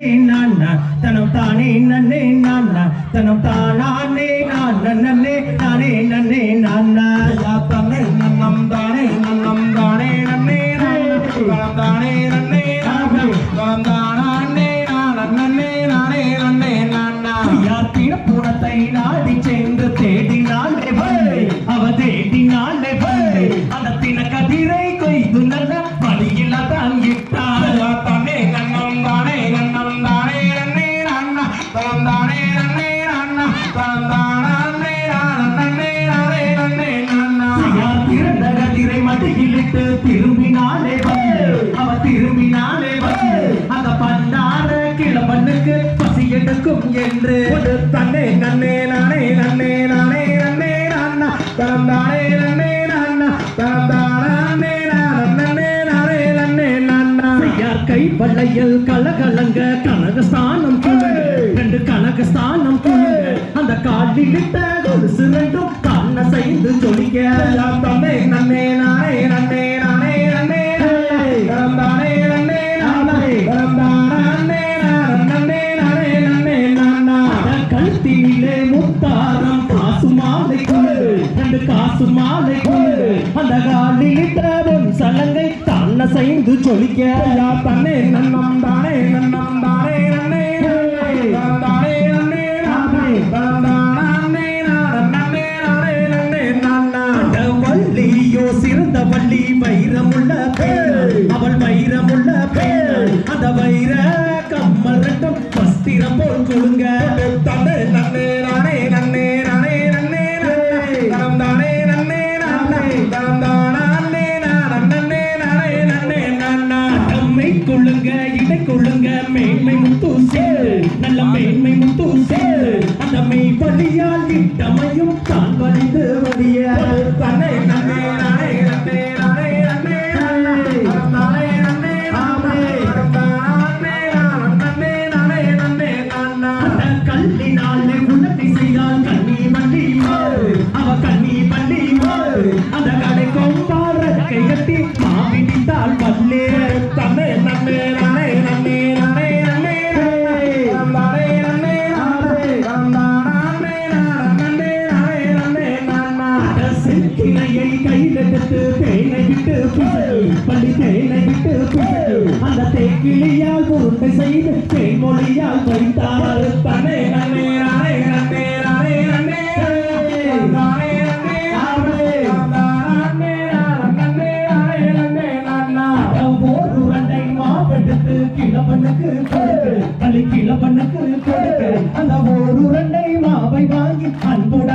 தனம் தானே நன்னே நானா தனம் தானே நானே நன்னே நானே நன்னே நானா தன்னை நன்னம் தானே நன்னம் தானே நன்னே கலம் தானே நன்னே கலம் தானே நான் நன்னே நானே நன்னே நானா யார் பிணப்புணத்தை நாடி சென்று தேடினாலே வரை அவ தேடினாலே வரை அந்த தின கதிரை கொய்து நல்ல வழியில தான் இட்டார் திரும்பினாலே வந்து அவ திரும்பினாலே வந்து அந்த பண்டார கிழவனுக்கு பசி எடுக்கும் என்று. தன்னை நன்னே நானே நன்னே நானே நன்னே நானா கலம் தானே நன்னே நானா கலம் தானே நான் நன்னே நானே நன்னே நானா. யார் கை வளையல் கலகலங்க கனகஸ்தானம் குழுங்க ரெண்டு கனகஸ்தானம் குழுங்க அந்த காலிலிட்ட கொலுசு ரெண்டும் கண்ண செய்து ஜொலிக்க தன்னை நன்னே நானே நன்னே ரெண்டு காசு மாலை குழு அந்த காலில் பொன் சலங்கை கண்ண செய்து ஜொலிக்க தன்னே நன்னம் தானே நன்னம் தானே நன்னே தானே நன்னே நானே தானே நன்னே நன்னே நானா. வள்ளியோ சிறந்த வள்ளி வைரமுள்ள அவள் வைரமுள்ள அந்த வைர கம்மல் ரெண்டும் வஸ்திரம் போல் கொழுங்க தன்னை நன்னே நானே கொள்ளுங்க மேன்மை முத்தூசே நல்ல மேன்மை முத்தூசே அந்த மெய் வழியால் இட்டமையும் தான் வலிந்து வலிய. தன்னை நன்னே தேக்கிளியால் உருண்டை செய்து தேன்மொழியால் வைத்தார் தன்னை நன்னே நானே நன்னே நானே நன்னே கிழவனுக்கு கொடுக்கு கொடுக்கு அந்த ஓர் உருண்டை மாவை வாங்கி அன்புடனே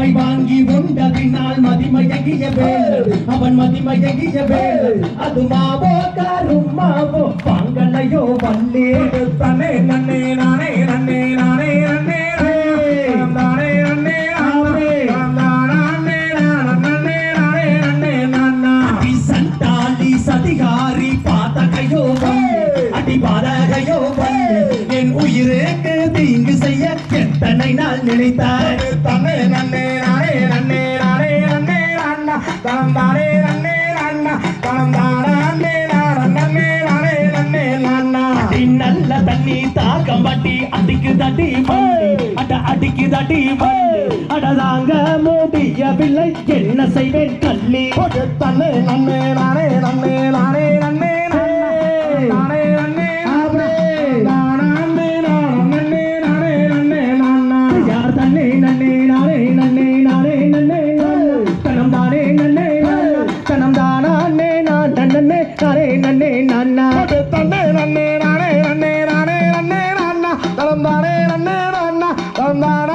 மாவை வாங்கி உண்டதினால் மதிமயங்கிய வேல் அவன் மதிமயங்கிய வேல் அது மாவோ காரும் மாவோ? பாங்கலையோ வல்லே தன்னை நன்னே நானே நன்னே நானே நன்னே தானே நன்னே நானே நான் நன்னே நானே நன்னே நானா. அடி சண்டாளி சதிகாரி பாதகையோ வல்லு அடி பாதகையோ வல்லு என் உயிருக்கு தீங்கு செய்ய எத்தனை நாள் நினைத்தார். தன்னை நன்னே நானே நன்னே நானே நன்னே நானா. கலம் தானே நன்னே நானா. கலம் தானே நான். நன்னே நானே நன்னே நானா. அடி நல்ல தண்ணி தாக்கம் பட்டி அடிக்கு தட்டி அட அடிக்கு தட்டி அடதாங்க முடியவில்லை. என்ன செய்வேன் கள்ளி தன்னை நானே நன்னே நானே நன்னே நானே. நன்னே நானே நன்னே நானே நன்னே நன்னா? தன்னை நன்னே நானே நன்னே நானே நன்னே நானா கலம் தானே நன்னே நானா கலம் தானே